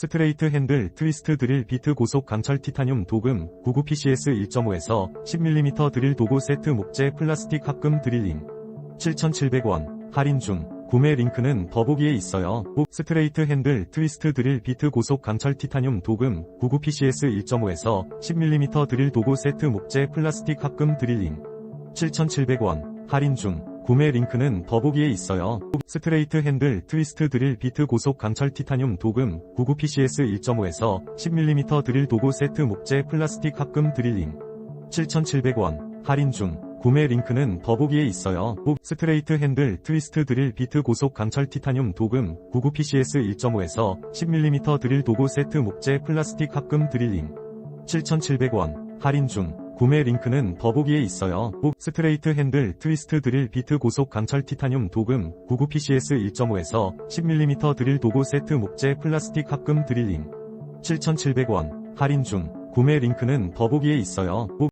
스트레이트 핸들 트위스트 드릴 비트 고속 강철 티타늄 도금 99PCS 1.5에서 10mm 드릴 도구 세트 목재 플라스틱 합금 드릴링 7,700원. 할인 중. 구매 링크는 더보기에 있어요. 꼭 스트레이트 핸들 트위스트 드릴 비트 고속 강철 티타늄 도금 99PCS 1.5에서 10mm 드릴 도구 세트 목재 플라스틱 합금 드릴링 7,700원. 할인 중 구매 링크는 더보기에 있어요. 꼭 스트레이트 핸들 트위스트 드릴 비트 고속 강철 티타늄 도금 99PCS 1.5에서 10mm 드릴 도구 세트 목재 플라스틱 합금 드릴링 7,700원 할인 중 구매 링크는 더보기에 있어요. 꼭 스트레이트 핸들 트위스트 드릴 비트 고속 강철 티타늄 도금 99PCS 1.5에서 10mm 드릴 도구 세트 목재 플라스틱 합금 드릴링 7,700원 할인 중 구매 링크는 더보기에 있어요. 꼭 스트레이트 핸들 트위스트 드릴 비트 고속 강철 티타늄 도금 99PCS 1.5에서 10mm 드릴 도구 세트 목재 플라스틱 합금 드릴링 7,700원 할인 중 구매 링크는 더보기에 있어요. 꼭